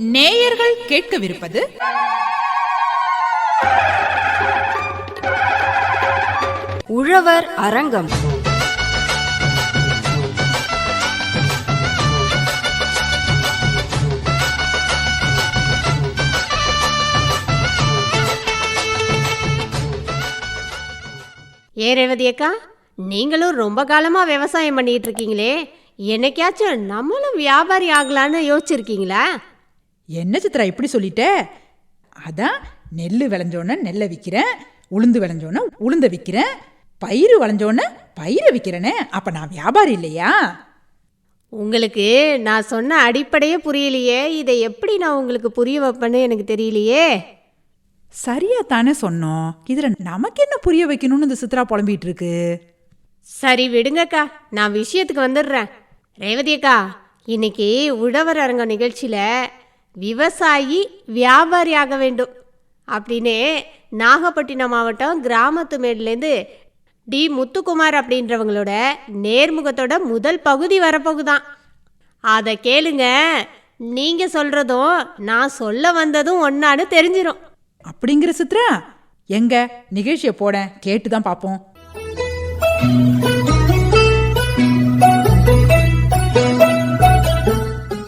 நேயர்கள் கேட்கவிருப்பது உழவர் அரங்கம். ஏ ரேவதி அக்கா நீங்களும் ரொம்ப காலமாக விவசாயம் பண்ணிட்டு இருக்கீங்களே. என்னைக்காச்சும் நம்மளும் வியாபாரி ஆகலான்னு யோசிச்சிருக்கீங்களா? என்ன சித்ரா இப்படி சொல்லிட்ட? அதான் நெல் விளைஞ்சோன்னே நெல்லை விற்கிறேன் உளுந்து விளைஞ்சோன்னே உளுந்த விற்கிறேன் பயிறு விளைஞ்சோன்னே பயிரை விற்கிறேனே அப்போ நான் வியாபாரி இல்லையா? உங்களுக்கு நான் சொன்ன அடிப்படையே புரியலையே இதை எப்படி நான் உங்களுக்கு புரிய வைப்பேன்னு எனக்கு தெரியலையே. சரியா தானே சொன்னோம். இதில் நமக்கு என்ன புரிய வைக்கணும்னு இந்த சித்ரா புலம்பிட்டு இருக்கு? சரி விடுங்கக்கா. நான் விஷயத்துக்கு வந்துடுறேன். ரேவதி அக்கா இன்னைக்கு உழவர் அரங்கம் நிகழ்ச்சியில் விவசாயி வியாபாரி ஆக வேண்டும். அப்படின்னு நாகப்பட்டினம் மாவட்டம் கிராமத்து மேட்லேருந்து டி. முத்துக்குமார் அப்படின்றவங்களோட நேர்முகத்தோட முதல் பகுதி வரப்போகுதான். அதை கேளுங்க. நீங்கள் சொல்கிறதும் நான் சொல்ல வந்ததும் ஒன்றான்னு தெரிஞ்சிடும் அப்படிங்கிற சித்ரா எங்க? நிகழ்ச்சியை போட கேட்டு தான் பார்ப்போம்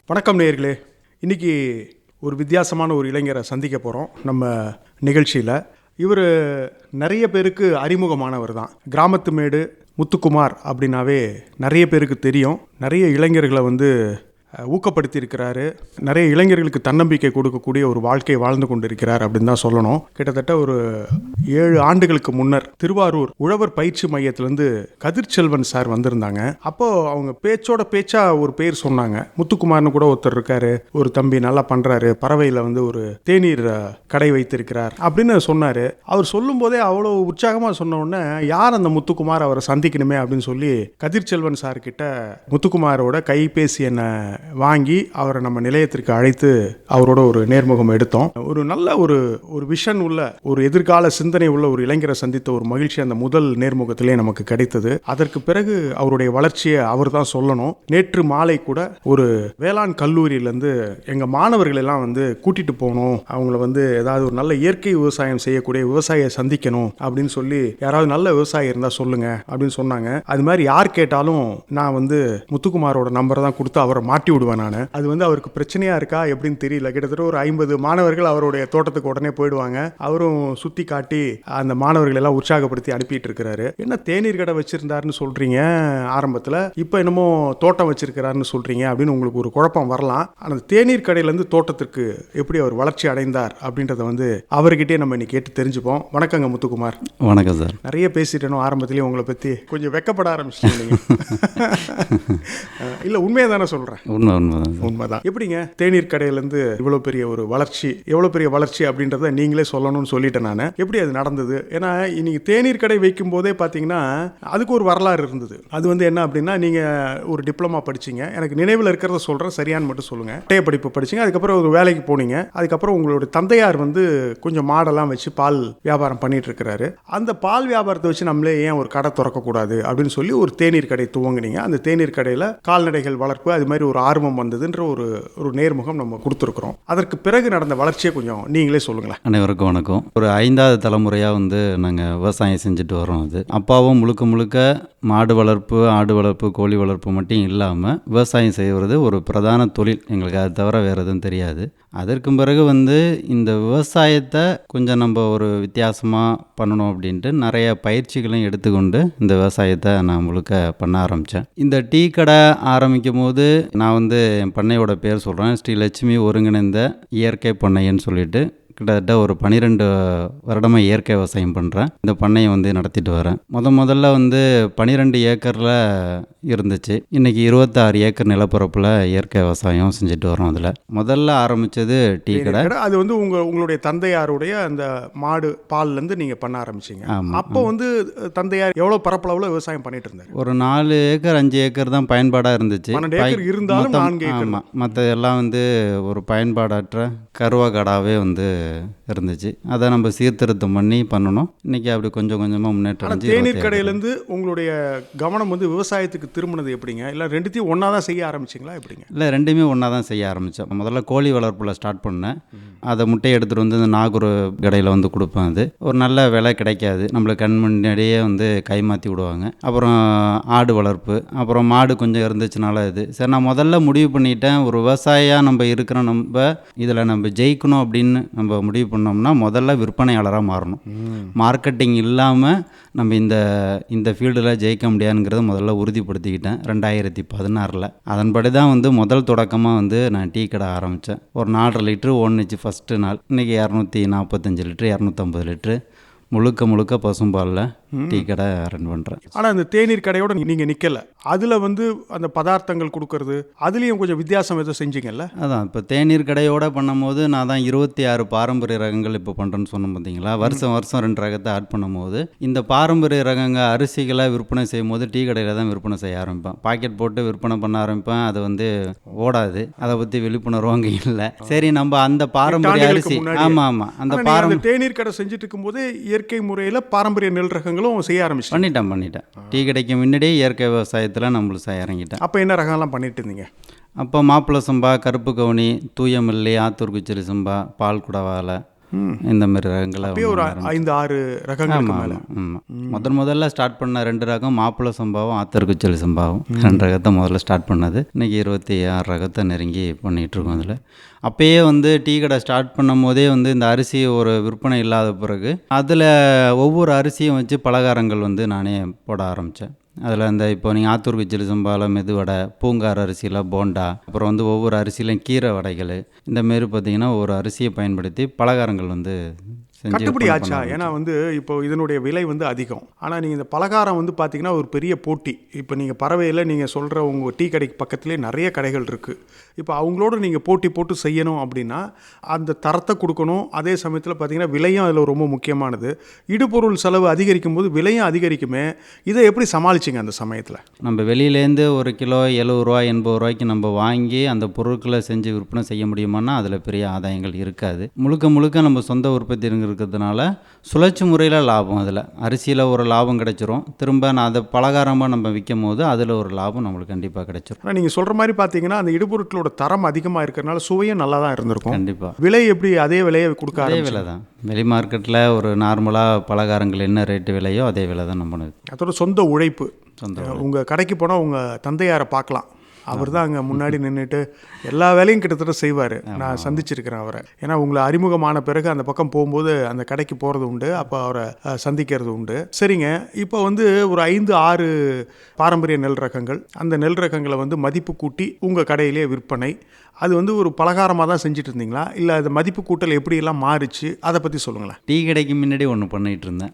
வணக்கம் நேயர்களே. இன்னைக்கு ஒரு வித்தியாசமான ஒரு இளைஞரை சந்திக்க போகிறோம் நம்ம நிகழ்ச்சியில். இவர் நிறைய பேருக்கு அறிமுகமானவர் தான். கிராமத்து மேடு முத்துக்குமார் அப்படின்னாவே நிறைய பேருக்கு தெரியும். நிறைய இளைஞர்களை வந்து ஊக்கப்படுத்தியிருக்கிறாரு. நிறைய இளைஞர்களுக்கு தன்னம்பிக்கை கொடுக்கக்கூடிய ஒரு வாழ்க்கையை வாழ்ந்து கொண்டிருக்கிறார் அப்படின்னு தான் சொல்லணும். கிட்டத்தட்ட ஒரு ஏழு ஆண்டுகளுக்கு முன்னர் திருவாரூர் உழவர் பயிற்சி மையத்திலேருந்து கதிர்ச்செல்வன் சார் வந்திருந்தாங்க. அப்போ அவங்க பேச்சோட பேச்சா ஒரு பேர் சொன்னாங்க. முத்துக்குமார்னு கூட ஒருத்தர் இருக்காரு. ஒரு தம்பி நல்லா பண்றாரு. பறவையில் வந்து ஒரு தேநீர் கடை வைத்திருக்கிறார் அப்படின்னு சொன்னாரு. அவர் சொல்லும் போதே அவ்வளோ உற்சாகமா சொன்ன உடனே யார் அந்த முத்துக்குமார் அவரை சந்திக்கணுமே? அப்படின்னு சொல்லி கதிர்ச்செல்வன் சார்கிட்ட முத்துக்குமாரோட கைபேசி என்ன வாங்கி அவரை நம்ம நிலையத்திற்கு அழைத்து அவரோட ஒரு நேர்முகம் எடுத்தோம். ஒரு நல்ல ஒரு ஒரு விஷன் உள்ள ஒரு எதிர்கால சிந்தனை உள்ள ஒரு இளைஞரை சந்தித்த ஒரு மகிழ்ச்சி அந்த முதல் நேர்முகத்திலே நமக்கு கிடைத்தது. அதற்கு பிறகு அவருடைய வளர்ச்சியை அவர் தான் சொல்லணும். நேற்று மாலை கூட ஒரு வேளாண் கல்லூரியிலேருந்து எங்கள் மாணவர்கள் எல்லாம் வந்து கூட்டிட்டு போகணும். அவங்கள வந்து ஏதாவது ஒரு நல்ல இயற்கை விவசாயம் செய்யக்கூடிய விவசாயியை சந்திக்கணும் அப்படின்னு சொல்லி யாராவது நல்ல விவசாயி இருந்தால் சொல்லுங்க அப்படின்னு சொன்னாங்க. அது மாதிரி யார் கேட்டாலும் நான் வந்து முத்துக்குமாரோட நம்பரை தான் கொடுத்து அவரை மாட்டி விடுவேன் நான். அது வந்து அவருக்கு பிரச்சனையா இருக்கா எப்படின்னு தெரியல. கிட்டத்தட்ட ஒரு ஐம்பது மாணவர்கள் அவருடைய தோட்டத்துக்கு உடனே போயிடுவாங்க. அவரும் சுத்தி காட்டி அந்த மாணவர்கள் எல்லாம் உற்சாகப்படுத்தி அனுப்பிட்டு இருக்கிறாரு. என்ன தேநீர் கடை வச்சிருந்தாருன்னு சொல்றீங்க ஆரம்பத்தில்? இப்போ என்னமோ தோட்டம் வச்சிருக்கிறாருன்னு சொல்றீங்க அப்படின்னு உங்களுக்கு ஒரு குழப்பம் வரலாம். ஆனால் தேநீர் கடையிலேருந்து தோட்டத்திற்கு எப்படி அவர் வளர்ச்சி அடைந்தார் அப்படின்றத வந்து அவர்கிட்டயே நம்ம இன்னைக்கு கேட்டு தெரிஞ்சுப்போம். வணக்கங்க முத்துக்குமார். வணக்கம் சார். நிறைய பேசிட்டேனோ ஆரம்பத்திலேயே உங்களை பற்றி கொஞ்சம் வெக்கப்பட ஆரம்பிச்சிட்டீங்க இல்லை உண்மையை தானே சொல்கிறேன் உண்மை உண்மைதான் உண்மைதான். எப்படிங்க? தேநீர் கடையிலேருந்து இவ்வளோ பெரிய ஒரு வளர்ச்சி எவ்வளோ பெரிய வளர்ச்சி அப்படின்றத நீங்களே சொல்லணும்னு சொல்லிட்டேன் நான். எப்படி அது நடந்தது? ஏன்னா இன்னைக்கு தேநீர் கடை வைக்கும் போதே பார்த்தீங்கன்னா அதுக்கு ஒரு வரலாறு இருந்தது. அது வந்து என்ன அப்படின்னா நீங்கள் ஒரு டிப்ளமா படிச்சீங்க. எனக்கு நினைவில் இருக்கிறத சொல்கிறேன் சரியான்னு மட்டும் சொல்லுங்கள் பட்டய படிப்பு படிச்சீங்க. அதுக்கப்புறம் ஒரு வேலைக்கு போனீங்க. அதுக்கப்புறம் உங்களோட தந்தையார் வந்து கொஞ்சம் மாடெல்லாம் வச்சு பால் வியாபாரம் பண்ணிட்டு இருக்கிறாரு. அந்த பால் வியாபாரத்தை வச்சு நம்மளே ஏன் ஒரு கடை திறக்கக்கூடாது அப்படின்னு சொல்லி ஒரு தேநீர் கடை துவங்கினீங்க. அந்த தேநீர் கடையில் கால்நடைகள் வளர்ப்பு அது மாதிரி ஒரு ஆர்வம் வந்ததுன்ற ஒரு ஒரு நேர்முகம் நம்ம கொடுத்துருக்குறோம். அதற்கு பிறகு நடந்த வளர்ச்சியை கொஞ்சம் நீங்களே சொல்லுங்களேன். அனைவருக்கும் வணக்கம். ஒரு ஐந்தாவது தலைமுறையாக வந்து நாங்கள் விவசாயம் செஞ்சுட்டு வரோம் அது. அப்பாவும் முழுக்க முழுக்க மாடு வளர்ப்பு ஆடு வளர்ப்பு கோழி வளர்ப்பு மட்டும் இல்லாமல் விவசாயம் செய்வது ஒரு பிரதான தொழில். எங்களுக்கு அது தவிர வேறு எதுவும் தெரியாது. அதற்கு பிறகு வந்து இந்த விவசாயத்தை கொஞ்சம் நம்ம ஒரு வித்தியாசமாக பண்ணணும் அப்படின்ட்டு நிறைய பயிற்சிகளையும் எடுத்துக்கொண்டு இந்த விவசாயத்தை நான் முழுக்க பண்ண ஆரம்பித்தேன் இந்த டீ கடை ஆரம்பிக்கும் போது நான் வந்து என் பண்ணையோட பேர் சொல்கிறேன் ஸ்ரீ லட்சுமி ஒருங்கிணைந்த இயற்கை பண்ணைன்னு சொல்லிட்டு. கிட்டத்தட்ட ஒரு பன்னிரெண்டு வருடமாக இயற்கை விவசாயம் பண்ணுறேன் இந்த பண்ணையை வந்து நடத்திட்டு வரேன். முத முதல்ல வந்து பன்னிரெண்டு ஏக்கரில் இருந்துச்சு. இன்றைக்கி இருபத்தாறு ஏக்கர் நிலப்பரப்பில் இயற்கை விவசாயம் செஞ்சுட்டு வரோம் அதில். முதல்ல ஆரம்பித்தது டீ கடை. அது வந்து உங்க உங்களுடைய தந்தையாருடைய அந்த மாடு பால்ல இருந்து நீங்க பண்ண ஆரம்பிச்சீங்க. அப்போ வந்து தந்தையார் எவ்வளவு பரப்பளவுல விவசாயம் பண்ணிட்டு இருந்தாரு? ஒரு நாலு ஏக்கர் அஞ்சு ஏக்கர் தான் பயன்பாடாக இருந்துச்சு. இருந்தாலும் ஆமாம் மற்ற எல்லாம் வந்து ஒரு பயன்பாடற்ற கருவக்காடாவே வந்து 때 இருந்துச்சு. அதை நம்ம சீர்திருத்தம் பண்ணி பண்ணணும். இன்றைக்கி அப்படி கொஞ்சம் கொஞ்சமாக முன்னேற்றம் தேநீர் கடையிலேருந்து உங்களுடைய கவனம் வந்து விவசாயத்துக்கு திரும்பினது எப்படிங்க? இல்லை ரெண்டுத்தையும் ஒன்றா தான் செய்ய ஆரம்பிச்சிங்களா எப்படிங்க? இல்லை ரெண்டுமே ஒன்றா தான் செய்ய ஆரம்பித்தோம் முதல்ல கோழி வளர்ப்பில் ஸ்டார்ட் பண்ணேன். அதை முட்டையை எடுத்துகிட்டு வந்து இந்த நாகூர் கடையில் வந்து கொடுப்பேன் அது. ஒரு நல்ல விலை கிடைக்காது. நம்மளுக்கு கண் முன்னாடியே வந்து கைமாற்றி விடுவாங்க. அப்புறம் ஆடு வளர்ப்பு அப்புறம் மாடு கொஞ்சம் இருந்துச்சுனால இது. சரி நான் முதல்ல முடிவு பண்ணிட்டேன். ஒரு விவசாயியாக நம்ம இருக்கிற நம்ம இதில் நம்ம ஜெயிக்கணும் அப்படின்னு நம்ம முடிவு பண்ணோம்னா முதல்ல விற்பனையாளராக மாறணும். மார்க்கெட்டிங் இல்லாமல் நம்ம இந்த இந்த ஃபீல்டில் ஜெயிக்க முடியாதுங்கிறத முதல்ல உறுதிப்படுத்திக்கிட்டேன் ரெண்டாயிரத்தி பதினாறில். அதன்படி தான் வந்து முதல் தொடக்கமாக வந்து நான் டீ கடை ஆரம்பித்தேன் ஒரு நாலரை லிட்ரு ஓடுனுச்சு ஃபஸ்ட்டு நாள். இன்றைக்கி இரநூத்தி நாற்பத்தஞ்சு லிட்ரு இரநூத்தம்பது லிட்ரு முழுக்க முழுக்க பசும்பாலில். டீ கடை ரன் பண்ணுறேன் ஆனால் இந்த தேநீர் கடையோட நீங்கள் நிற்கலை அதில் வந்து அந்த பதார்த்தங்கள் கொடுக்கறது அதுலேயும் கொஞ்சம் வித்தியாசம் எதுவும் செஞ்சீங்கல்ல? அதான் இப்போ தேநீர் கடையோட பண்ணும்போது நான் தான் இருபத்தி ஆறு பாரம்பரிய ரகங்கள் இப்போ பண்ணுறேன்னு சொன்னேன் பார்த்தீங்களா வருஷம் வருஷம் ரெண்டு ரகத்தை ஆட் பண்ணும்போது இந்த பாரம்பரிய ரகங்க அரிசிகளை விற்பனை செய்யும் போது டீ கடையில் தான் விற்பனை செய்ய ஆரம்பிப்பேன். பாக்கெட் போட்டு விற்பனை பண்ண ஆரம்பிப்பேன். அது வந்து ஓடாது. அதை பற்றி விழிப்புணர்வு அங்கே இல்லை. சரி நம்ம அந்த பாரம்பரிய அரிசி. ஆமாம் ஆமாம் அந்த ஆனா நீங்க பாரம் அந்த தேநீர் கடை செஞ்சுட்டு இருக்கும்போது இயற்கை முறையில் பாரம்பரிய நெல் ரகங்களும் செய்ய ஆரம்பிச்சிட்டீங்க? பண்ணிட்டேன் பண்ணிட்டேன். டீ கடைக்கு முன்னாடியே இயற்கை விவசாயத்தில் நம்மளுக்கு செய்ய இறங்கிட்டேன். அப்போ என்ன ரகம்லாம் பண்ணிட்டு இருந்தீங்க? அப்போ மாப்பிள்ளை சம்பா கருப்பு கவுனி தூய மல்லி ஆத்தூர் குச்சரி சம்பா பால் குடவாலை இந்த மாதிரி ரகங்களை ஒரு ஐந்து ஆறு ஆமாம் முதல் முதல்ல ஸ்டார்ட் பண்ண ரெண்டு ரகம் மாப்பிள்ளை சம்பாவும் ஆத்தர் குச்சலி சம்பாவும். ரெண்டு ரகத்தை முதல்ல ஸ்டார்ட் பண்ணது. இன்றைக்கி இருபத்தி ஆறு ரகத்தை நெருங்கி பண்ணிகிட்டு இருக்கோம் அதில். அப்பயே வந்து டீ கடை ஸ்டார்ட் பண்ணும் போதே வந்து இந்த அரிசி ஒரு விற்பனை இல்லாத பிறகு அதில் ஒவ்வொரு அரிசியும் வச்சு பலகாரங்கள் வந்து நானே போட ஆரம்பித்தேன் அதில் அந்த இப்போ நீங்கள் ஆத்தூர் கிச்சலி சம்பாவில் மெதுவடை பூங்கார் அரிசியில் போண்டா அப்புறம் வந்து ஒவ்வொரு அரிசியிலையும் கீரை வடைகள். இந்த மாரி பார்த்தீங்கன்னா ஒரு அரிசியை பயன்படுத்தி பலகாரங்கள் வந்து கட்டுப்படி ஆச்சா? ஏன்னா வந்து இப்போ இதனுடைய விலை வந்து அதிகம். ஆனால் நீங்கள் இந்த பலகாரம் வந்து பார்த்தீங்கன்னா ஒரு பெரிய போட்டி. இப்போ நீங்கள் பறவையில் நீங்கள் சொல்கிற உங்கள் டீ கடைக்கு பக்கத்துலேயே நிறைய கடைகள் இருக்குது இப்போ அவங்களோட நீங்கள் போட்டி போட்டு செய்யணும் அப்படின்னா அந்த தரத்தை கொடுக்கணும். அதே சமயத்தில் பார்த்தீங்கன்னா விலையும் அதில் ரொம்ப முக்கியமானது. இடுபொருள் செலவு அதிகரிக்கும் போது விலையும் அதிகரிக்குமே. இதை எப்படி சமாளிச்சிங்க அந்த சமயத்தில்? நம்ம வெளியிலேருந்து ஒரு கிலோ எழுபது ரூபா எண்பது ரூபாய்க்கு நம்ம வாங்கி அந்த பொருட்களை செஞ்சு விற்பனை செய்ய முடியுமான்னா அதில் பெரிய ஆதாயங்கள் இருக்காது. முழுக்க முழுக்க நம்ம சொந்த உற்பத்தி இருக்கிறதுனால சுழற்சி முறையில் லாபம் அதில். அரிசியில் ஒரு லாபம் கிடைச்சிரும். திரும்ப நான் அதை பலகாரமாக நம்ம விற்கும் போது அதில் ஒரு லாபம் நம்மளுக்கு கண்டிப்பாக கிடைச்சிரும். ஆனால் நீங்கள் சொல்கிற மாதிரி பார்த்தீங்கன்னா அந்த இடுபொருட்களோட தரம் அதிகமாக இருக்கிறனால சுவையும் நல்லா தான் இருந்திருக்கும். கண்டிப்பாக விலை எப்படி அதே விலையை கொடுக்க அதே விலை தான் வெளி மார்க்கெட்டில் ஒரு நார்மலாக பலகாரங்கள் என்ன ரேட்டு விலையோ அதே விலை தான் நம்ம அதோட சொந்த உழைப்பு. சொந்த உங்கள் கடைக்கு போனால் உங்கள் தந்தையாரை பார்க்கலாம். அவர் தான் அங்கே முன்னாடி நின்றுட்டு எல்லா வேலையும் கிட்டத்தட்ட செய்வார். நான் சந்திச்சிருக்கிறேன் அவரை. ஏன்னா உங்களை அறிமுகமான பிறகு அந்த பக்கம் போகும்போது அந்த கடைக்கு போகிறது உண்டு அப்போ அவரை சந்திக்கிறது உண்டு. சரிங்க. இப்போ வந்து ஒரு ஐந்து ஆறு பாரம்பரிய நெல் ரகங்கள். அந்த நெல் ரகங்களை வந்து மதிப்பு கூட்டி உங்கள் கடையிலே விற்பனை. அது வந்து ஒரு பலகாரமாக தான் செஞ்சுட்டு இருந்தீங்களா இல்லை அது மதிப்பு கூட்டல் எப்படியெல்லாம் மாறுச்சு? அதை பற்றி சொல்லுங்களேன். டீ கடைக்கு முன்னாடி ஒன்று பண்ணிகிட்டு இருந்தேன்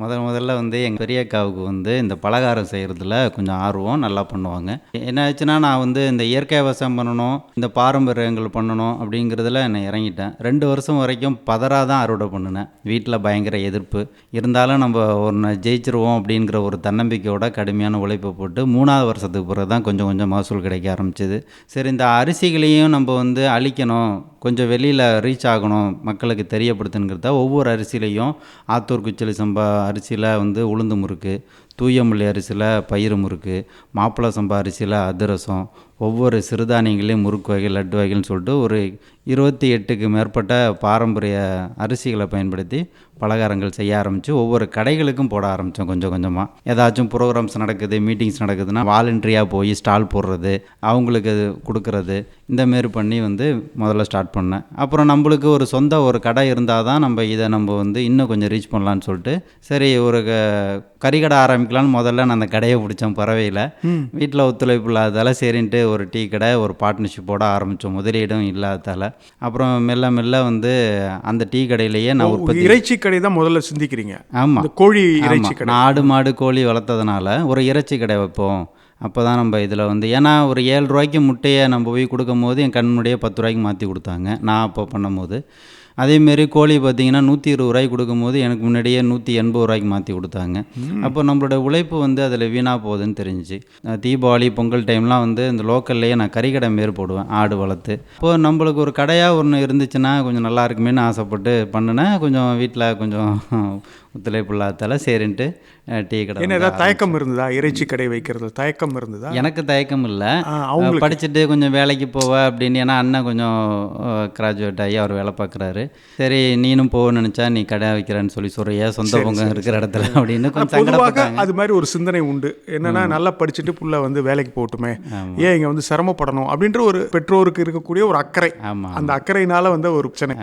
முதல் முதல்ல வந்து எங்கள் பெரியக்காவுக்கு வந்து இந்த பலகாரம் செய்கிறதுல கொஞ்சம் ஆர்வம் நல்லா பண்ணுவாங்க. என்ன ஆச்சுன்னா நான் வந்து இந்த இயற்கை விவசாயம் பண்ணணும் இந்த பாரம்பரியங்கள் பண்ணணும் அப்படிங்கிறதுல நான் இறங்கிட்டேன். ரெண்டு வருஷம் வரைக்கும் பதறாக தான் அறுவடை பண்ணினேன். வீட்டில் பயங்கர எதிர்ப்பு. இருந்தாலும் நம்ம ஒன்று ஜெயிச்சிருவோம் அப்படிங்கிற ஒரு தன்னம்பிக்கையோட கடுமையான உழைப்பை போட்டு மூணாவது வருஷத்துக்கு பிறகு தான் கொஞ்சம் கொஞ்சம் மகசூல் கிடைக்க ஆரம்பிச்சது. சரி இந்த அரிசிகளையும் நம்ம வந்து அழிக்கணும் கொஞ்சம் வெளியில் ரீச் ஆகணும் மக்களுக்கு தெரியப்படுத்துங்கிறத ஒவ்வொரு அரிசிலையும் ஆத்தூர் குச்சலி சம்பா அரிசியில் வந்து உளுந்து முறுக்கு. தூயமல்லி அரிசியில் பயிறு முறுக்கு மாப்பிள்ளை சம்பா அரிசியில் அதிரசம் ஒவ்வொரு சிறுதானியங்களையும் முறுக்கு வகை லட்டு வகைன்னு சொல்லிட்டு ஒரு இருபத்தி எட்டுக்கு மேற்பட்ட பாரம்பரிய அரிசிகளை பயன்படுத்தி பலகாரங்கள் செய்ய ஆரம்பித்து ஒவ்வொரு கடைகளுக்கும் போட ஆரம்பித்தோம் கொஞ்சம் கொஞ்சமாக ஏதாச்சும் ப்ரோக்ராம்ஸ் நடக்குது மீட்டிங்ஸ் நடக்குதுன்னா வாலண்டரியாக போய் ஸ்டால் போடுறது அவங்களுக்கு அது கொடுக்கறது இந்த மாரி பண்ணி வந்து முதல்ல ஸ்டார்ட் பண்ணேன். அப்புறம் நம்மளுக்கு ஒரு சொந்த ஒரு கடை இருந்தால் தான் நம்ம இதை நம்ம வந்து இன்னும் கொஞ்சம் ரீச் பண்ணலான்னு சொல்லிட்டு சரி ஒரு க- கறிக்கடை ஆரம்பிக்கலான்னு முதல்ல நான் அந்த கடையை பிடிச்சேன் பறவையில். வீட்டில் ஒத்துழைப்பு இல்லாததால் சரின்ட்டு ஒரு டீ கடை ஒரு பார்ட்னர்ஷிப்போட ஆரம்பித்தோம் முதலீடும் இல்லாததால். அப்புறம் மெல்ல மெல்ல வந்து அந்த டீ கடையிலேயே நான் உற்பத்தி இறைச்சி கடை தான் முதல்ல சிந்திக்கிறீங்க. ஆமாம் கோழி இறைச்சி கடை. ஆடு மாடு கோழி வளர்த்ததுனால ஒரு இறைச்சி கடை வைப்போம். அப்போ தான் நம்ம இதில் வந்து ஏன்னா ஒரு ஏழு ரூபாய்க்கு முட்டையை நம்ம போய் கொடுக்கும் போது என் கண் முன்னாடியே பத்து ரூபாய்க்கு மாற்றி கொடுத்தாங்க. நான் அப்போ பண்ணும்போது. அதேமாரி கோழி பார்த்தீங்கன்னா நூற்றி இருபது ரூபாய்க்கு கொடுக்கும்போது எனக்கு முன்னாடியே நூற்றி எண்பது ரூபாய்க்கு மாற்றி கொடுத்தாங்க. அப்போ நம்மளோட உழைப்பு வந்து அதில் வீணாக போகுதுன்னு தெரிஞ்சுச்சு. அஹ் தீபாவளி பொங்கல் டைம்லாம் வந்து இந்த லோக்கல்லையே நான் கறிக்கடை மாரி போடுவேன் ஆடு வளர்த்து. இப்போது நம்மளுக்கு ஒரு கடையாக ஒன்று இருந்துச்சுன்னா கொஞ்சம் நல்லா இருக்குமேன்னு ஆசைப்பட்டு பண்ணினேன். கொஞ்சம் வீட்டில் கொஞ்சம் ஒத்துழைப்பு இல்லாதால சரின்ட்டு டீ கடை என்ன ஏதாவது தயக்கம் இருந்ததா? இறைச்சி கடை வைக்கிறது தயக்கம் இருந்ததா? எனக்கு தயக்கம் இல்லை. ஆ, அவங்களுக்கு. படிச்சுட்டு கொஞ்சம் வேலைக்கு போவ அப்படின்னு ஏன்னா அண்ணன் கொஞ்சம் கிராஜுவேட் ஆகி அவர் வேலை பார்க்குறாரு. சரி நீனும் போகணும்னு நினச்சா நீ கடை வைக்கிறேன்னு சொல்லி சொல்றியா சொந்த பொங்க இருக்கிற இடத்துல அப்படின்னு கொஞ்சம் அது மாதிரி ஒரு சிந்தனை உண்டு. என்னன்னா நல்லா படிச்சுட்டு புள்ள வந்து வேலைக்கு போகட்டுமே. ஏன் இங்க வந்து சிரமப்படணும்? அப்படின்ற ஒரு பெற்றோருக்கு இருக்கக்கூடிய ஒரு அக்கறை. அந்த அக்கறையினால வந்த ஒரு பிரச்சனை.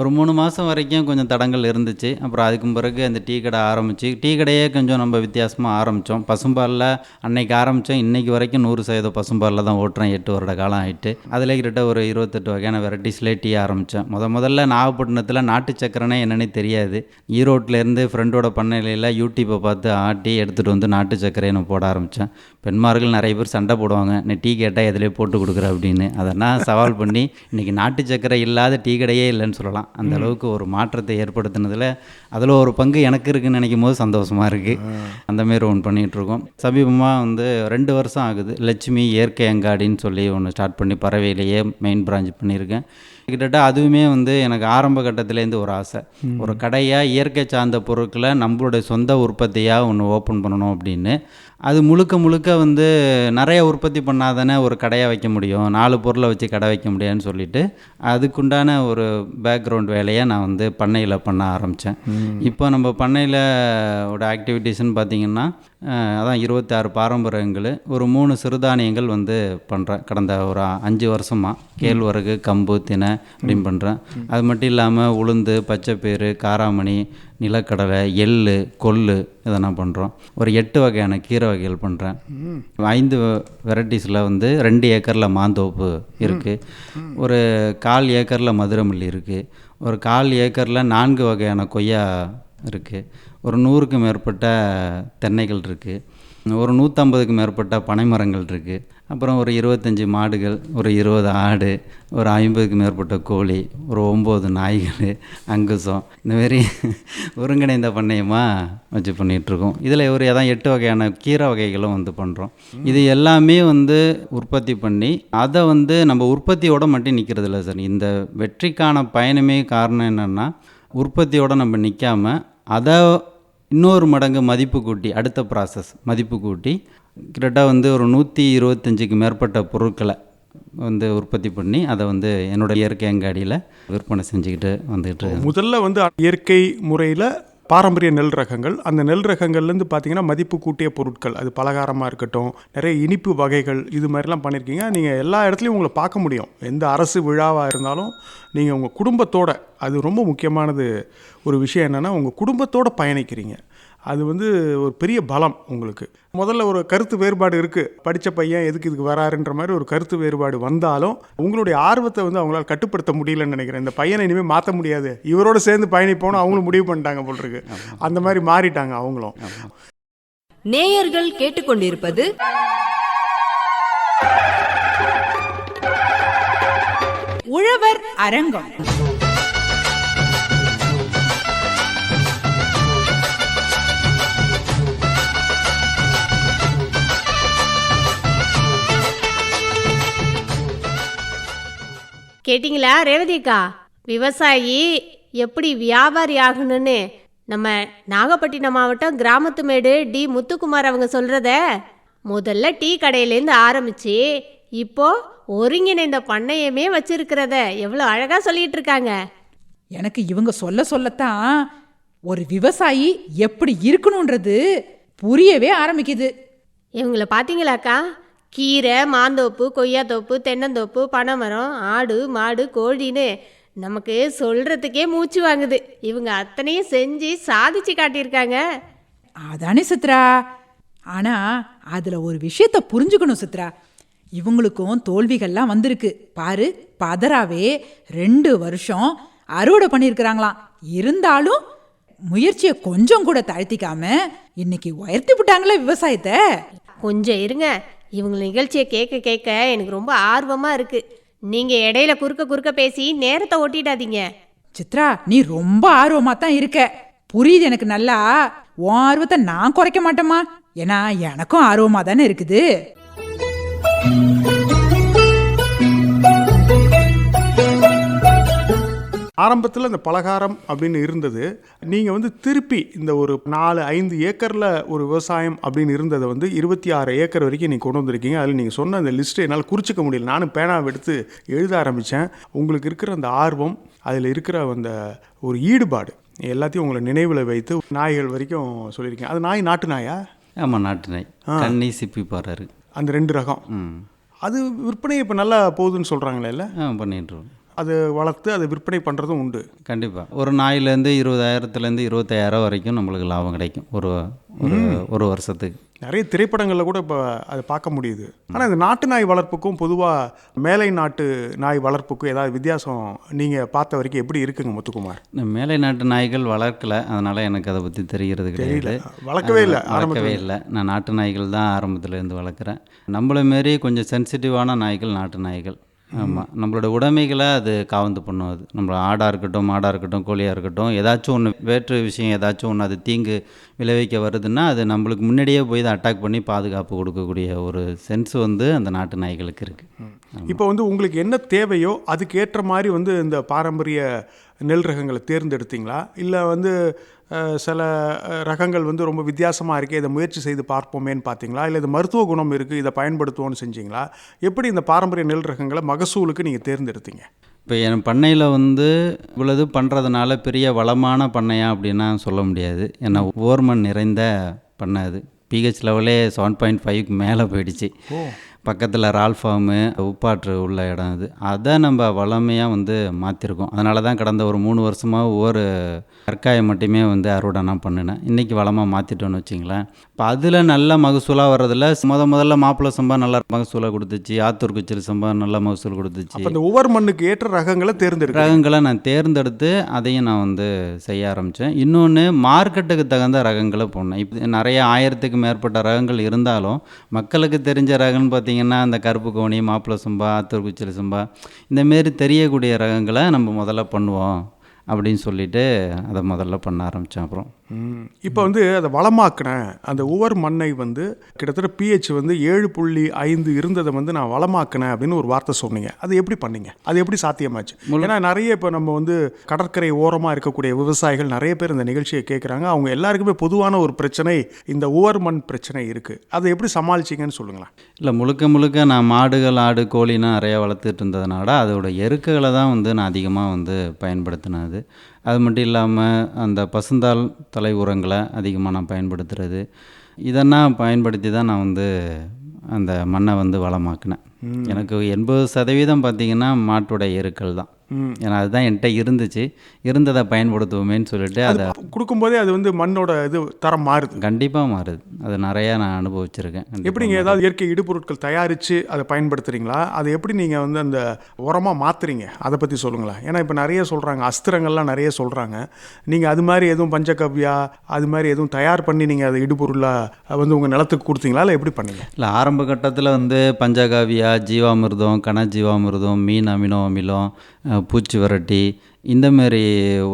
ஒரு மூணு மாதம் வரைக்கும் கொஞ்சம் தடங்கள் இருந்துச்சு. அப்புறம் அதுக்கு பிறகு அந்த டீ கடை ஆரம்பிச்சு டீ கடையே கொஞ்சம் நம்ம வித்தியாசமாக ஆரம்பித்தோம் பசும்பாலில் அன்னைக்கு ஆரம்பித்தோம் இன்றைக்கி வரைக்கும் நூறு சதவீதம் பசும்பாலில் தான் ஓட்டுறேன் எட்டு வருட காலம் ஆகிட்டு அதில் கிட்ட ஒரு இருபத்தெட்டு வகையான வெரைட்டிஸ்லேயே டீ ஆரம்பித்தேன் முத முதல்ல நாகப்பட்டினத்தில் நாட்டு சக்கரனே என்னன்னே தெரியாது. ஈரோட்டிலேருந்து ஃப்ரெண்டோட பண்ணையில யூடியூப்பை பார்த்து ஆட்டி எடுத்துகிட்டு வந்து நாட்டு சக்கரையை நான் போட ஆரம்பித்தேன் பெண்மார்கள் நிறைய பேர் சண்டை போடுவாங்க. நீ டீ கேட்டால் எதுலேயே போட்டு கொடுக்குற அப்படின்னு. அதை நான் சவால் பண்ணி இன்றைக்கி நாட்டு சக்கரை இல்லாத டீ கடையே இல்லைன்னு சொல்லலாம். அந்த அளவுக்கு ஒரு மாற்றத்தை ஏற்படுத்தினதில் அதில் ஒரு பங்கு எனக்கு இருக்குன்னு நினைக்கும் போது சந்தோஷமாக இருக்குது அந்த மாரி ஒன்று பண்ணிகிட்ருக்கோம் சமீபமாக வந்து ரெண்டு வருஷம் ஆகுது. லட்சுமி இயற்கை அங்காடின்னு சொல்லி ஒன்று ஸ்டார்ட் பண்ணி பறவையிலேயே மெயின் பிரான்ச் பண்ணியிருக்கேன். கிட்டத்தட்ட அதுவுமே வந்து எனக்கு ஆரம்ப கட்டத்துலேருந்து ஒரு ஆசை. ஒரு கடையாக இயற்கை சார்ந்த பொருட்களை நம்மளுடைய சொந்த உற்பத்தியாக ஒன்று ஓப்பன் பண்ணணும் அப்படின்னு. அது முழுக்க முழுக்க வந்து நிறைய உற்பத்தி பண்ணாதானே ஒரு கடையை வைக்க முடியும். நாலு பொருளை வச்சு கடை வைக்க முடியாதுன்னு சொல்லிட்டு அதுக்குண்டான ஒரு பேக்ரவுண்ட் வேலையை நான் வந்து பண்ணையில் பண்ண ஆரம்பித்தேன் இப்போ நம்ம பண்ணையில் ஓட ஆக்டிவிட்டீஸ்னு பார்த்தீங்கன்னா அதான் இருபத்தாறு பாரம்பரியங்கள். ஒரு மூணு சிறுதானியங்கள் வந்து பண்ணுறேன் கடந்த ஒரு அஞ்சு வருஷமாக கேழ்வரகு கம்பு தினை அப்படின்னு பண்ணுறேன் அது மட்டும் இல்லாமல் உளுந்து பச்சைப்பயிறு காராமணி நிலக்கடலை எள்ளு கொள்ளு இதெல்லாம் பண்ணுறோம் ஒரு எட்டு வகையான கீரை வகைகள் பண்ணுறேன் ஐந்து வெரைட்டிஸில் வந்து ரெண்டு ஏக்கரில் மாந்தோப்பு இருக்குது ஒரு கால் ஏக்கரில் மதுரமல்லி இருக்குது ஒரு கால் ஏக்கரில் நான்கு வகையான கொய்யா இருக்குது ஒரு நூறுக்கு மேற்பட்ட தென்னைகள் இருக்குது ஒரு நூற்றம்பதுக்கு மேற்பட்ட பனைமரங்கள் இருக்குது அப்புறம் ஒரு இருபத்தஞ்சி மாடுகள் ஒரு இருபது ஆடு ஒரு ஐம்பதுக்கு மேற்பட்ட கோழி ஒரு ஒம்பது நாய்கள் அங்குசம். இந்தமாரி ஒருங்கிணைந்த பண்ணையமாக வச்சு பண்ணிகிட்ருக்கோம் இதில் ஒரு எதாவது எட்டு வகையான கீரை வகைகளும் வந்து பண்ணுறோம் இது எல்லாமே வந்து உற்பத்தி பண்ணி அதை வந்து நம்ம உற்பத்தியோடு மட்டும் நிற்கிறது இல்லை சார். இந்த வெற்றிக்கான பயணமே காரணம் என்னென்னா உற்பத்தியோடு நம்ம நிற்காம அதை இன்னொரு மடங்கு மதிப்பு கூட்டி அடுத்த ப்ராசஸ் மதிப்பு கூட்டி கிட்டத்தட்ட வந்து ஒரு நூற்றி இருபத்தஞ்சுக்கு மேற்பட்ட பொருட்களை வந்து உற்பத்தி பண்ணி அதை வந்து என்னோட இயற்கை அங்காடியில் விற்பனை செஞ்சுக்கிட்டு வந்துக்கிட்டு முதல்ல வந்து இயற்கை முறையில் பாரம்பரிய நெல் ரகங்கள். அந்த நெல் ரகங்கள்லேருந்து பார்த்தீங்கன்னா மதிப்பு கூட்டிய பொருட்கள். அது பலகாரமாக இருக்கட்டும் நிறைய இனிப்பு வகைகள் இது மாதிரிலாம் பண்ணியிருக்கீங்க நீங்கள் எல்லா இடத்துலையும் உங்களை பார்க்க முடியும். எந்த அரசு விழாவாக இருந்தாலும் நீங்கள் உங்கள் குடும்பத்தோட அது ரொம்ப முக்கியமானது ஒரு விஷயம் என்னென்னா உங்கள் குடும்பத்தோட பயணிக்கிறீங்க. அது வந்து ஒரு பெரிய பலம் உங்களுக்கு. முதல்ல ஒரு கருத்து வேறுபாடு இருக்குது படித்த பையன் எதுக்கு இதுக்கு வராருன்ற மாதிரி ஒரு கருத்து வேறுபாடு வந்தாலும் உங்களுடைய ஆர்வத்தை வந்து அவங்களால் கட்டுப்படுத்த முடியலன்னு நினைக்கிறேன். இந்த பையனை இனிமேல் மாற்ற முடியாது. இவரோட சேர்ந்து பயணிப்போன்னு அவங்களும் முடிவு பண்ணிட்டாங்க போல் இருக்கு. அந்த மாதிரி மாறிட்டாங்க அவங்களும். நேயர்கள் கேட்டுக்கொண்டிருப்பது உழவர் அரங்கம். கேட்டிங்களா ரேவதி அக்கா விவசாயி எப்படி வியாபாரி ஆகணும்னு நம்ம நாகப்பட்டினம் மாவட்டம் கிராமத்து மேடு டி. முத்துக்குமார் அவங்க சொல்கிறத முதல்ல டீ கடையிலேருந்து ஆரம்பிச்சு இப்போ ஒருங்கிணைந்த பண்ணையமே வச்சிருக்கிறத எவ்வளோ அழகாக சொல்லிட்டு இருக்காங்க. எனக்கு இவங்க சொல்ல சொல்லத்தான் ஒரு விவசாயி எப்படி இருக்கணுன்றது புரியவே ஆரம்பிக்குது. இவங்கள பார்த்தீங்களாக்கா கீரை மாந்தோப்பு கொய்யாத்தோப்பு தென்னந்தோப்பு பனைமரம் ஆடு மாடு கோழின்னு நமக்கு சொல்கிறதுக்கே மூச்சு வாங்குது. இவங்க அத்தனையும் செஞ்சு சாதிச்சு காட்டியிருக்காங்க. அதானே சித்ரா? ஆனா அதுல ஒரு விஷயத்த புரிஞ்சுக்கணும் சித்ரா. இவங்களுக்கும் தோல்விகள்லாம் வந்திருக்கு. பாரு பதறாவே ரெண்டு வருஷம் அறுவடை பண்ணியிருக்கிறாங்களாம். இருந்தாலும் முயற்சியை கொஞ்சம் கூட தாழ்த்திக்காம இன்னைக்கு உயர்த்தி விட்டாங்களே விவசாயத்தை. கொஞ்சம் இருங்க. இவங்க நிகழ்ச்சியை கேட்க கேட்க எனக்கு ரொம்ப ஆர்வமாக இருக்குது நீங்கள் இடையில குறுக்க குறுக்க பேசி நேரத்தை ஓட்டிடாதீங்க சித்ரா நீ ரொம்ப ஆர்வமாக தான் இருக்க. புரியுது எனக்கு நல்லா. உன் ஆர்வத்தை நான் குறைக்க மாட்டேம்மா. ஏன்னா எனக்கும் ஆர்வமாக தானே இருக்குது. ஆரம்பத்தில் இந்த பலகாரம் அப்படின்னு இருந்தது. நீங்கள் வந்து திருப்பி இந்த ஒரு நாலு ஐந்து ஏக்கரில் ஒரு விவசாயம் அப்படின்னு இருந்ததை வந்து இருபத்தி ஆறு ஏக்கர் வரைக்கும் நீங்கள் கொண்டு வந்திருக்கீங்க. அதில் நீங்கள் சொன்ன அந்த லிஸ்ட்டை என்னால் குறிச்சிக்க முடியல. நானும் பேனாவை எடுத்து எழுத ஆரம்பித்தேன் உங்களுக்கு இருக்கிற அந்த ஆர்வம் அதில் இருக்கிற அந்த ஒரு ஈடுபாடு எல்லாத்தையும் உங்களை நினைவில் வைத்து நாய்கள் வரைக்கும் சொல்லியிருக்கேன் அது நாய் நாட்டு நாயா? ஆமாம் நாட்டு நாய். கண்ணி சிப்பி பாடுறாரு. அந்த ரெண்டு ரகம். அது விற்பனை இப்போ நல்லா போகுதுன்னு சொல்கிறாங்களே இல்லை? ஆ பண்ணிட்டுருவோம் அது வளர்த்து அதை விற்பனை பண்ணுறதும் உண்டு. கண்டிப்பாக ஒரு நாயிலேருந்து இருபதாயிரத்துலேருந்து இருபத்தாயிரம் வரைக்கும் நம்மளுக்கு லாபம் கிடைக்கும். ஒரு ஒரு வருஷத்துக்கு. நிறைய திரைப்படங்களில் கூட இப்போ அதை பார்க்க முடியுது. ஆனால் இந்த நாட்டு நாய் வளர்ப்புக்கும் பொதுவாக மேலை நாட்டு நாய் வளர்ப்புக்கும் ஏதாவது வித்தியாசம் நீங்கள் பார்த்த வரைக்கும் எப்படி இருக்குங்க முத்துக்குமார்? மேலை நாட்டு நாய்கள் வளர்க்கல. அதனால் எனக்கு அதை பற்றி தெரிகிறது கிடையாது. வளர்க்கவே இல்லை வளர்க்கவே இல்லை. நான் நாட்டு நாய்கள் தான் ஆரம்பத்துல இருந்து வளர்க்குறேன். நம்மளை மாரி கொஞ்சம் சென்சிட்டிவான நாய்கள் நாட்டு நாய்கள். ஆமாம் நம்மளோட உடைமைகளை அது காவந்து பண்ணும் அது. நம்ம ஆடாக இருக்கட்டும் மாடாக இருக்கட்டும் கோழியாக இருக்கட்டும் ஏதாச்சும் ஒன்று வேற்று விஷயம் ஏதாச்சும் ஒன்று அது தீங்கு விளைவிக்க வருதுன்னா அது நம்மளுக்கு முன்னாடியே போய் அதை அட்டாக் பண்ணி பாதுகாப்பு கொடுக்கக்கூடிய ஒரு சென்ஸ் வந்து அந்த நாட்டு நாய்களுக்கு இருக்குது இப்போ வந்து உங்களுக்கு என்ன தேவையோ அதுக்கு ஏற்ற மாதிரி வந்து இந்த பாரம்பரிய நெல் ரகங்களை தேர்ந்தெடுத்தீங்களா? இல்லை வந்து சில ரகங்கள் வந்து ரொம்ப வித்தியாசமாக இருக்கே இதை முயற்சி செய்து பார்ப்போமேன்னு பார்த்தீங்களா? இல்லை இது மருத்துவ குணம் இருக்குது இதை பயன்படுத்துவோன்னு செஞ்சீங்களா? எப்படி இந்த பாரம்பரிய நெல் ரகங்களை மகசூலுக்கு நீங்கள் தேர்ந்தெடுத்தீங்க? இப்போ என் பண்ணையில் வந்து இவ்வளவு பண்ணுறதுனால பெரிய வளமான பண்ணையா அப்படின்னா சொல்ல முடியாது. ஏன்னா ஓர்மன் நிறைந்த பண்ணை அது. பிஹெச் லெவலே செவன் பாயிண்ட் ஃபைவ்க்கு மேலே போயிடுச்சு. பக்கத்தில் ரால் ஃபார்மு உப்பாற்று உள்ள இடம் அது அதை நம்ம வளமையாக வந்து மாற்றிருக்கோம் அதனால தான் கடந்த ஒரு மூணு வருஷமாக ஒவ்வொரு கற்காயை மட்டுமே வந்து அறுவடை நான் பண்ணினேன். இன்றைக்கி வளமாக மாற்றிட்டோன்னு வச்சிங்களேன். இப்போ அதில் நல்ல மகசூலாக வர்றதில் முத முதல்ல மாப்பிள்ளை சம்பா நல்ல மகசூலாக கொடுத்துச்சு. ஆத்தூர் குச்சில் சம்பா நல்ல மகசூல் கொடுத்துச்சு. அப்போ இந்த ஒவ்வொரு மண்ணுக்கு ஏற்ற ரகங்களை தேர்ந்தெடுக்க ரகங்களை நான் தேர்ந்தெடுத்து அதையும் நான் வந்து செய்ய ஆரம்பித்தேன் இன்னொன்று மார்க்கெட்டுக்கு தகுந்த ரகங்களை போடணும். இப்போ நிறைய ஆயிரத்துக்கு மேற்பட்ட ரகங்கள் இருந்தாலும் மக்களுக்கு தெரிஞ்ச ரகம்னு பார்த்தீங்கன்னா அந்த கருப்பு கோணி மாப்பிள்ளை சம்பா ஆத்தூர் சும்பா இந்தமாரி தெரியக்கூடிய ரகங்களை நம்ம முதல்ல பண்ணுவோம் அப்படின்னு சொல்லிவிட்டு அதை முதல்ல பண்ண ஆரம்பித்தேன் அப்புறம். இப்போ வந்து அதை வளமாக்கினேன் அந்த ஒவ்வொரு மண்ணை வந்து கிட்டத்தட்ட பிஹெச் வந்து ஏழு புள்ளி ஐந்து இருந்ததை வந்து நான் வளமாக்கினேன் அப்படின்னு ஒரு வார்த்தை சொன்னீங்க. அது எப்படி பண்ணீங்க? அது எப்படி சாத்தியமாச்சு? ஏன்னா நிறைய இப்போ நம்ம வந்து கடற்கரை ஓரமாக இருக்கக்கூடிய விவசாயிகள் நிறைய பேர் இந்த நிகழ்ச்சியை கேட்குறாங்க அவங்க எல்லாருக்குமே பொதுவான ஒரு பிரச்சனை இந்த ஒவ்வொரு மண் பிரச்சனை இருக்குது அதை எப்படி சமாளிச்சிங்கன்னு சொல்லுங்களேன். இல்லை முழுக்க முழுக்க நான் மாடுகள் ஆடு கோழினா நிறையா வளர்த்துட்டு இருந்ததுனால அதோட எருக்குகளை தான் வந்து நான் அதிகமாக வந்து பயன்படுத்தினேன் அது அது மட்டும் இல்லாமல் அந்த பசுந்தாள் தலை உரங்களை அதிகமாக நான் பயன்படுத்துறது. இதெல்லாம் பயன்படுத்தி தான் நான் வந்து அந்த மண்ணை வந்து வளமாக்கினேன். எனக்கு எண்பது சதவீதம் பார்த்திங்கன்னா மாட்டோட எருக்கள் தான். ஏன்னா அதுதான் என்கிட்ட இருந்துச்சு. இருந்ததை பயன்படுத்துவோமேன்னு சொல்லிட்டு அதை கொடுக்கும்போதே அது வந்து மண்ணோட இது தரம் மாறுது. கண்டிப்பாக மாறுது. அது நிறையா நான் அனுபவிச்சிருக்கேன். எப்படிங்க ஏதாவது இயற்கை இடுபொருட்கள் தயாரித்து அதை பயன்படுத்துறீங்களா? அதை எப்படி நீங்கள் வந்து அந்த உரமாக மாற்றுறீங்க அதை பற்றி சொல்லுங்களேன். ஏன்னா இப்போ நிறைய சொல்கிறாங்க அஸ்திரங்கள்லாம் நிறைய சொல்கிறாங்க நீங்கள் அது மாதிரி எதுவும் பஞ்சகவ்யா அது மாதிரி எதுவும் தயார் பண்ணி நீங்கள் அதை இடுபொருளாக வந்து உங்கள் நிலத்துக்கு கொடுத்தீங்களா? இல்லை எப்படி பண்ணீங்க? இல்லை ஆரம்ப கட்டத்தில் வந்து பஞ்சகாவியா ஜீவாமிர்தம் கன ஜீவாமிர்தம் மீன் அமினோ அமிலம் పూచివరటి விரட்டி இந்தமாரி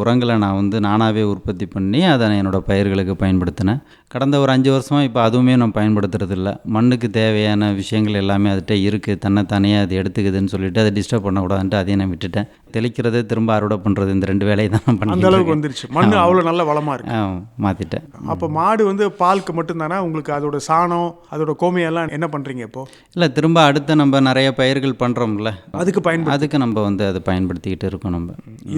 உரங்களை நான் வந்து நானாகவே உற்பத்தி பண்ணி அதை நான் என்னோடய பயிர்களுக்கு பயன்படுத்தினேன். கடந்த ஒரு அஞ்சு வருஷமாக இப்போ அதுவுமே நான் பயன்படுத்துறது இல்ல. மண்ணுக்கு தேவையான விஷயங்கள் எல்லாமே அதுகிட்ட இருக்குது தன்னைத்தானே அது எடுத்துக்குதுன்னு சொல்லிட்டு அதை டிஸ்டர்ப் பண்ணக்கூடாதுன்ட்டு அதையும் நான் விட்டுட்டேன். தெளிக்கிறது திரும்ப அறுவடை பண்ணுறது இந்த ரெண்டு வேலையை தான் நான் அந்த அளவுக்கு. வந்துருச்சு. மண் அவ்வளோ நல்ல வளமாக இருக்கு. மாற்றிட்டேன் அப்போ மாடு வந்து பாலுக்கு மட்டும்தானே? உங்களுக்கு அதோட சாணம் அதோட கோமியெல்லாம் என்ன பண்ணுறீங்க இப்போ? இல்லை திரும்ப அடுத்து நம்ம நிறைய பயிர்கள் பண்ணுறோம்ல அதுக்கு பயன்படுத்த அதுக்கு நம்ம வந்து அதை பயன்படுத்திக்கிட்டு இருக்கோம் நம்ம.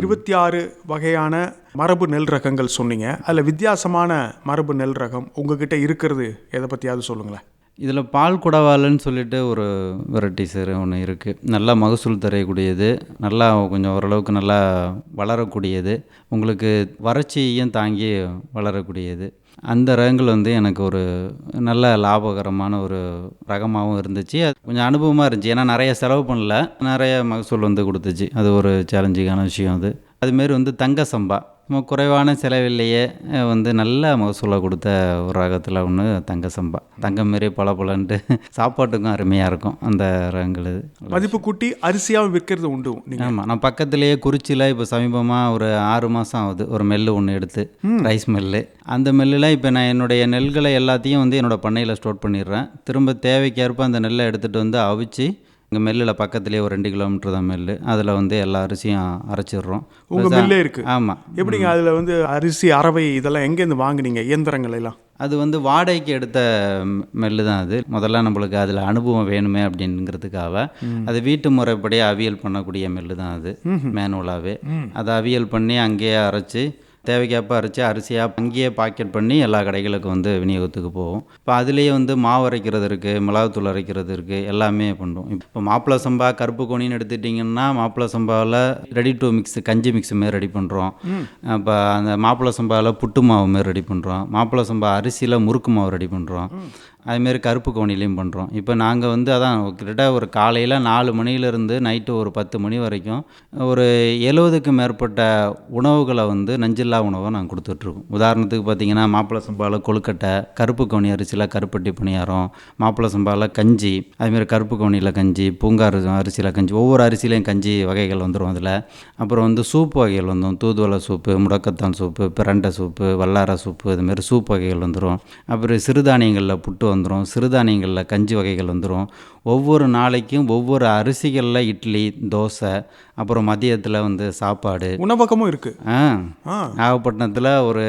இருபத்தி ஆறு வகையான மரபு நெல் ரகங்கள் சொன்னீங்க. அதில் வித்தியாசமான மரபு நெல் ரகம் உங்ககிட்ட இருக்கிறது எதை பற்றியாவது சொல்லுங்களேன். இதில் பால் குடவாலன்னு சொல்லிட்டு ஒரு வெரைட்டி சார் ஒன்று இருக்குது நல்லா மகசூல் தரக்கூடியது நல்லா கொஞ்சம் ஓரளவுக்கு நல்லா வளரக்கூடியது உங்களுக்கு வறட்சியையும் தாங்கி வளரக்கூடியது. அந்த ரகங்கள் வந்து எனக்கு ஒரு நல்ல லாபகரமான ஒரு ரகமாகவும் இருந்துச்சு. அது கொஞ்சம் அனுபவமாக இருந்துச்சு. ஏன்னா நிறைய செலவு பண்ணல. நிறைய மகசூல் வந்து கொடுத்துச்சு. அது ஒரு சேலஞ்சிங்கான விஷயம் அது. அதுமாரி வந்து தங்க சம்பா. நம்ம குறைவான செலவில்லையே வந்து நல்ல மகசூலை கொடுத்த ஒரு ரகத்தில் ஒன்று தங்க சம்பா. தங்கம் மாரி பல பலன்ட்டு சாப்பாட்டுக்கும் அருமையாக இருக்கும் அந்த ரகங்கள். மதிப்பு கூட்டி அரிசியாகவும் விற்கிறது உண்டு ஆமாம் நான் பக்கத்துலேயே குறிச்சியில் இப்போ சமீபமாக ஒரு ஆறு மாதம் ஆகுது. ஒரு மெல்லு ஒன்று எடுத்து ரைஸ் மில்லு. அந்த மில்லில் இப்போ நான் என்னுடைய நெல்களை எல்லாத்தையும் வந்து என்னோட பண்ணையில் ஸ்டோர் பண்ணிடுறேன். திரும்ப தேவைக்கேற்ப அந்த நெல்லை எடுத்துகிட்டு வந்து அவிச்சு இங்கே மில்லில் பக்கத்துலேயே ஒரு ரெண்டு கிலோமீட்டர் தான் மில்லு. அதில் வந்து எல்லா அரிசியும் அரைச்சிடுறோம். உங்க மில்லே இருக்கு. ஆமாம் எப்படிங்க அதில் வந்து அரிசி அரவை இதெல்லாம் எங்கேருந்து வாங்குனீங்க? இயந்திரங்கள் எல்லாம்? அது வந்து வாடகைக்கு எடுத்த மெல்லு தான் அது. முதல்ல நம்மளுக்கு அதில் அனுபவம் வேணுமே அப்படிங்கிறதுக்காக. அது வீட்டு முறைப்படி அவியல் பண்ணக்கூடிய மெல்லு தான் அது. மேனுவலாகவே அதை அவியல் பண்ணி அங்கேயே அரைச்சி தேவைக்கேற்ப அரைச்சி அரிசியாக அங்கேயே பாக்கெட் பண்ணி எல்லா கடைகளுக்கும் வந்து விநியோகத்துக்கு போகும் இப்போ அதுலேயே வந்து மாவு அரைக்கிறது இருக்குது மிளகாத்தூள் அரைக்கிறது இருக்குது எல்லாமே பண்ணுறோம் இப்போ மாப்பிள சம்பா கருப்பு கோணின்னு எடுத்துட்டிங்கன்னா மாப்பிள சம்பாவில் ரெடி டு மிக்ஸ் கஞ்சி மிக்ஸ் மாரி ரெடி பண்ணுறோம் இப்போ அந்த மாப்பிள சம்பாவில் புட்டு மாவு மாரி ரெடி பண்ணுறோம் மாப்பிள சம்பா அரிசியில் முறுக்கு மாவு ரெடி பண்ணுறோம் அதுமாரி கருப்பு கோணிலையும் பண்ணுறோம் இப்போ நாங்கள் வந்து அதான் கிட்டத்தட்ட ஒரு காலையில் நாலு மணியிலேருந்து நைட்டு ஒரு பத்து மணி வரைக்கும் ஒரு எழுபதுக்கு மேற்பட்ட உணவுகளை வந்து நஞ்சில்லா உணவை நாங்கள் கொடுத்துட்ருக்கோம். உதாரணத்துக்கு பார்த்தீங்கன்னா மாப்பிள சம்பாவில் கொழுக்கட்டை கருப்பு கவுனி அரிசியில் கருப்பட்டி பணியாரம் மாப்பிள சம்பாவில் கஞ்சி அதுமாரி கருப்பு கவுனியில் கஞ்சி பூங்காறு அரிசியில் கஞ்சி ஒவ்வொரு அரிசிலையும் கஞ்சி வகைகள் வந்துடும் அதில். அப்புறம் வந்து சூப் வகைகள் வந்துடும் தூதுவளை சூப்பு முடக்கத்தான் சூப்பு பிரண்டை சூப்பு வல்லார சூப்பு இதுமாரி சூப் வகைகள் வந்துடும் அப்புறம் சிறுதானியங்களில் புட்டு வந்துடும் சிறுதானியங்களில் கஞ்சி வகைகள் வந்துடும் ஒவ்வொரு நாளைக்கும் ஒவ்வொரு அரிசிகளில் இட்லி தோசை அப்புறம் மதியத்தில் வந்து சாப்பாடு. உணவகமும் இருக்கு. ஆ. ஆ. நாகப்பட்டினத்தில் ஒரு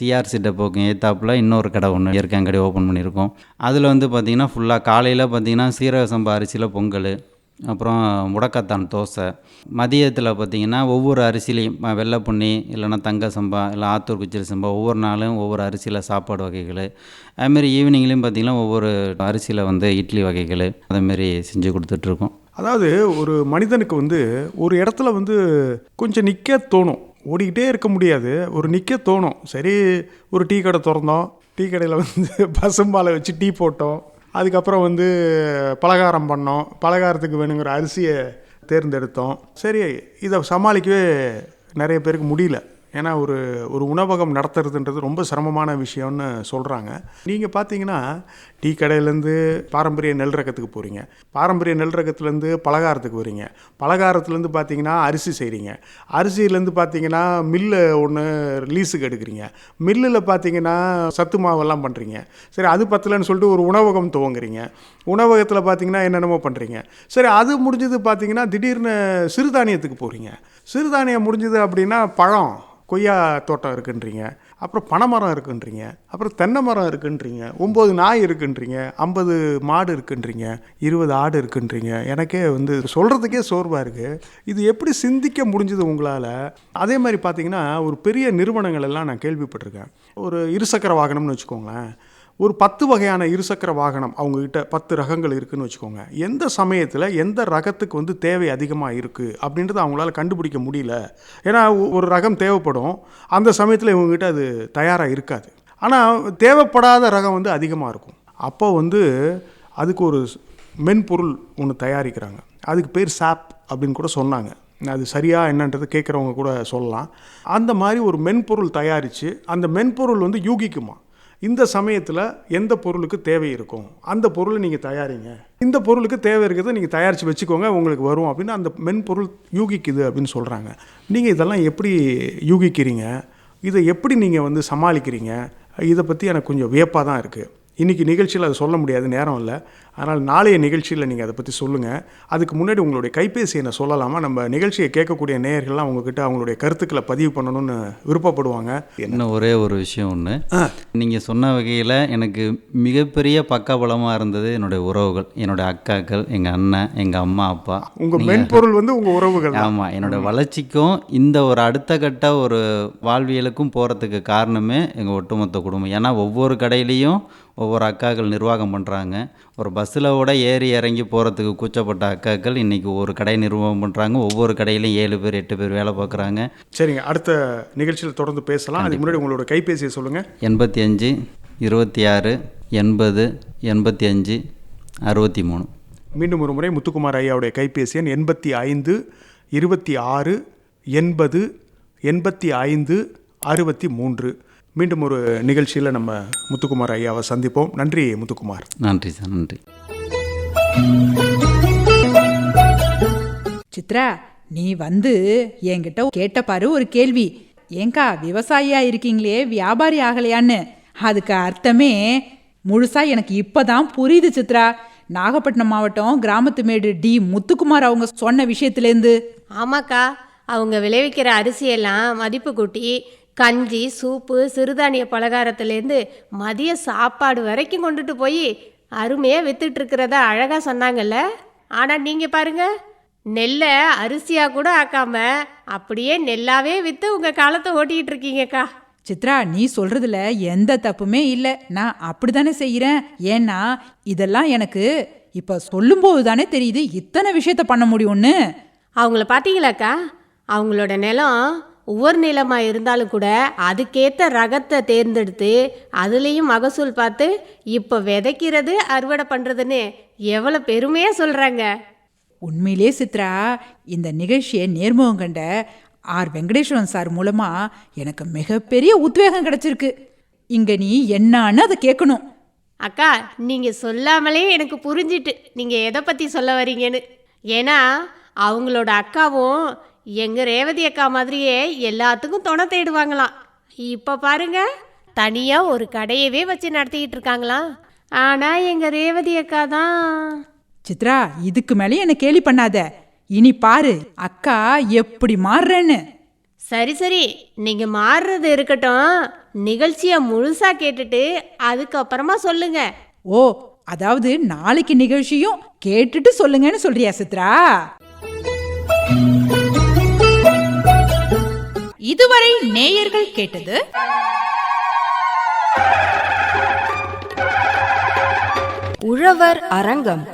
சிஆர்சி டெப்போக்கு ஏத்தாப்புல இன்னொரு கடை ஒன்று இயற்கை கடை ஓப்பன் பண்ணியிருக்கோம். அதில் வந்து பார்த்திங்கன்னா ஃபுல்லாக காலையில் பார்த்திங்கன்னா சீரக சம்பா அரிசியில் பொங்கல். அப்புறம் முடக்கத்தான் தோசை. மதியத்தில் பார்த்திங்கன்னா ஒவ்வொரு அரிசிலையும் ம- வெள்ளை பொன்னி இல்லைன்னா தங்க சம்பா இல்லை ஆத்தூர் குச்சில் சம்பா ஒவ்வொரு நாளும் ஒவ்வொரு அரிசியில் சாப்பாடு வகைகள். அதுமாரி ஈவினிங்லேயும் பார்த்திங்கன்னா ஒவ்வொரு அரிசியில் வந்து இட்லி வகைகள் அதேமாரி செஞ்சு கொடுத்துட்ருக்கோம். அதாவது ஒரு மனிதனுக்கு வந்து ஒரு இடத்துல வந்து கொஞ்சம் நிற்க தோணும். ஓடிக்கிட்டே இருக்க முடியாது. ஒரு நிற்க தோணும். சரி ஒரு டீ கடை திறந்தோம். டீ கடையில் வந்து பசும்பாலை வச்சு டீ போட்டோம். அதுக்கப்புறம் வந்து பலகாரம் பண்ணோம். பலகாரத்துக்கு வேணுங்கிற அரிசியை தேர்ந்தெடுத்தோம். சரி இதை சமாளிக்கவே நிறைய பேருக்கு முடியல. ஏன்னா ஒரு ஒரு உணவகம் நடத்துறதுன்றது ரொம்ப சிரமமான விஷயம்னு சொல்கிறாங்க நீங்கள் பார்த்தீங்கன்னா டீ கடையிலேருந்து பாரம்பரிய நெல் ரகத்துக்கு போகிறீங்க பாரம்பரிய நெல் ரகத்துலேருந்து பலகாரத்துக்கு வரீங்க. பலகாரத்துலேருந்து பார்த்தீங்கன்னா அரிசி செய்கிறீங்க அரிசியிலேருந்து பார்த்தீங்கன்னா மில்லு ஒன்று லீஸுக்கு எடுக்கிறீங்க. மில்லில் பார்த்தீங்கன்னா சத்து மாவெல்லாம் பண்ணுறீங்க சரி அது பத்தலைன்னு சொல்லிட்டு ஒரு உணவகம் துவங்குறீங்க. உணவகத்தில் பார்த்தீங்கன்னா என்னென்னமோ பண்ணுறீங்க சரி அது முடிஞ்சது பார்த்தீங்கன்னா திடீர்னு சிறுதானியத்துக்கு போகிறீங்க சிறுதானியம் முடிஞ்சது அப்படின்னா பழம். கொய்யா தோட்டம் இருக்குன்றீங்க அப்புறம் பனைமரம் இருக்குன்றீங்க அப்புறம் தென்னை மரம் இருக்குன்றீங்க ஒம்பது நாய் இருக்குன்றீங்க ஐம்பது மாடு இருக்குன்றீங்க இருபது ஆடு இருக்குன்றீங்க. எனக்கே வந்து சொல்கிறதுக்கே சோர்வாக இருக்குது இது எப்படி சிந்திக்க முடிஞ்சது உங்களால்? அதே மாதிரி பார்த்தீங்கன்னா ஒரு பெரிய நிறுவனங்கள் எல்லாம் நான் கேள்விப்பட்டிருக்கேன். ஒரு இருசக்கர வாகனம்னு வச்சுக்கோங்களேன். ஒரு பத்து வகையான இருசக்கர வாகனம் அவங்கக்கிட்ட பத்து ரகங்கள் இருக்குதுன்னு வச்சுக்கோங்க. எந்த சமயத்தில் எந்த ரகத்துக்கு வந்து தேவை அதிகமாக இருக்குது அப்படின்றத அவங்களால கண்டுபிடிக்க முடியல. ஏன்னா ஒரு ரகம் தேவைப்படும். அந்த சமயத்தில் இவங்ககிட்ட அது தயாராக இருக்காது. ஆனால் தேவைப்படாத ரகம் வந்து அதிகமாக இருக்கும். அப்போ வந்து அதுக்கு ஒரு மென்பொருள் ஒன்று தயாரிக்கிறாங்க. அதுக்கு பேர் சாப் அப்படின்னு கூட சொன்னாங்க. அது சரியாக என்னன்றது கேட்குறவங்க கூட சொல்லலாம். அந்த மாதிரி ஒரு மென்பொருள் தயாரித்து அந்த மென்பொருள் வந்து யூகிக்குமா? இந்த சமயத்தில் எந்த பொருளுக்கு தேவை இருக்கும்? அந்த பொருளை நீங்கள் தயாரிங்க. இந்த பொருளுக்கு தேவை இருக்கிறத நீங்கள் தயாரித்து வச்சுக்கோங்க உங்களுக்கு வரும் அப்படின்னு அந்த மென்பொருள் யூகிக்குது அப்படின்னு சொல்கிறாங்க நீங்கள் இதெல்லாம் எப்படி யூகிக்கிறீங்க? இதை எப்படி நீங்கள் வந்து சமாளிக்கிறீங்க? இதை பற்றி எனக்கு கொஞ்சம் வியப்பாக தான் இருக்குது இன்றைக்கி நிகழ்ச்சியில் அதை சொல்ல முடியாது நேரம் இல்லை. அதனால் நாளைய நிகழ்ச்சியில் நீங்கள் அதை பற்றி சொல்லுங்கள். அதுக்கு முன்னாடி உங்களுடைய கைபேசி என்ன சொல்லலாமா? நம்ம நிகழ்ச்சியை கேட்கக்கூடிய நேயர்கள்லாம் உங்ககிட்ட அவங்களுடைய கருத்துக்களை பதிவு பண்ணணும்னு விருப்பப்படுவாங்க. இன்னும் ஒரே ஒரு விஷயம் ஒன்று நீங்கள் சொன்ன வகையில் எனக்கு மிகப்பெரிய பக்கபலமாக இருந்தது என்னுடைய உறவுகள். என்னுடைய அக்காக்கள் எங்கள் அண்ணன் எங்கள் அம்மா அப்பா. உங்கள் மென்பொருள் வந்து உங்கள் உறவுகள். ஆமாம் என்னோட வளர்ச்சிக்கும் இந்த ஒரு அடுத்த கட்ட ஒரு வாழ்வியலுக்கும் போகிறதுக்கு காரணமே எங்கள் ஒட்டுமொத்த குடும்பம். ஏன்னா ஒவ்வொரு கடையிலையும் ஒவ்வொரு அக்காக்கள் நிர்வாகம் பண்ணுறாங்க ஒரு பஸ்ஸில் கூட ஏறி இறங்கி போகிறதுக்கு கூச்சப்பட்ட அக்காக்கள் இன்றைக்கி ஒரு கடை நிர்வாகம் பண்ணுறாங்க ஒவ்வொரு கடையிலையும் ஏழு பேர் எட்டு பேர் வேலை பார்க்குறாங்க. சரிங்க. அடுத்த நிகழ்ச்சியில் தொடர்ந்து பேசலாம். அதுக்கு முன்னாடி உங்களோட கைபேசியை சொல்லுங்கள் எண்பத்தி அஞ்சு இருபத்தி ஆறு எண்பது எண்பத்தி அஞ்சு அறுபத்தி மூணு. மீண்டும் ஒரு முறை முத்துக்குமார் ஐயாவுடைய கைபேசி எண் எண்பத்தி ஐந்து இருபத்தி ஆறு எண்பது எண்பத்தி ஐந்து அறுபத்தி மூன்று. மீண்டும் ஒரு நிகழ்ச்சியில் நம்ம முத்துக்குமார் ஐயாவை சந்திப்போம். நன்றி முத்துக்குமார். நன்றி சார் நன்றி. சித்ரா நீ வந்து என்கிட்ட கேட்ட பாரு ஒரு கேள்வி. ஏங்கா விவசாயியா இருக்கீங்களே வியாபாரி ஆகலையான்னு? அதுக்கு அர்த்தமே முழுசா எனக்கு இப்பதான் புரியுது சித்ரா. நாகப்பட்டினம் மாவட்டம் கிராமத்து மேடு டி முத்துக்குமார் அவங்க சொன்ன விஷயத்துலேருந்து ஆமாக்கா அவங்க விளைவிக்கிற அரிசியெல்லாம் மதிப்பு கூட்டி கஞ்சி சூப்பு சிறுதானிய பலகாரத்துலேருந்து மதிய சாப்பாடு வரைக்கும் கொண்டுட்டு போய் அருமையாக வித்துட்டு இருக்கிறத அழகாக சொன்னாங்கல்ல? ஆனால் நீங்கள் பாருங்க நெல்லை அரிசியாக கூட ஆக்காம அப்படியே நெல்லாவே விற்று உங்கள் காலத்தை ஓட்டிகிட்டு இருக்கீங்கக்கா சித்ரா நீ சொல்றதுல எந்த தப்புமே இல்லை. நான் அப்படிதானே செய்கிறேன் ஏன்னா இதெல்லாம் எனக்கு இப்போ சொல்லும்போது தானே தெரியுது இத்தனை விஷயத்த பண்ண முடியும்னு. அவங்கள பார்த்தீங்களாக்கா அவங்களோட நிலம் ஒவ்வொரு நிலமாக இருந்தாலும் கூட அதுக்கேற்ற ரகத்தை தேர்ந்தெடுத்து அதுலேயும் மகசூல் பார்த்து இப்போ விதைக்கிறது அறுவடை பண்ணுறதுன்னு எவ்வளோ பெருமையாக சொல்கிறாங்க உண்மையிலே சித்ரா இந்த நிகழ்ச்சியை நேர்முகம் கண்ட ஆர். வெங்கடேஸ்வரன் சார் மூலமா எனக்கு மிகப்பெரிய உத்வேகம் கிடைச்சிருக்கு. இங்க நீ என்னான்னு அதை கேட்கணும். அக்கா நீங்கள் சொல்லாமலே எனக்கு புரிஞ்சிட்டு நீங்கள் எதை பற்றி சொல்ல வரீங்கன்னு. ஏன்னா அவங்களோட அக்காவும் எங்கள் ரேவதி அக்கா மாதிரியே எல்லாத்துக்கும் துணை தேடுவாங்களாம். இப்போ பாருங்க தனியாக ஒரு கடையவே வச்சு நடத்திக்கிட்டு இருக்காங்களாம். ஆனால் எங்கள் ரேவதி அக்கா தான். சித்ரா இதுக்கு மேலே என்ன கேலி பண்ணாத. இனி பாரு அக்கா எப்படி மாறுறேன்னு. சரி சரி நீங்க மாறுறது இருக்கட்டும். நிகழ்ச்சியை முழுசா கேட்டுட்டு அதுக்கப்புறமா சொல்லுங்க. ஓ அதாவது நாளைக்கு நிகழ்ச்சியும் கேட்டுட்டு சொல்லுங்கன்னு சொல்றியா சித்ரா? இதுவரை நேயர்கள் கேட்டது உழவர் அரங்கம்.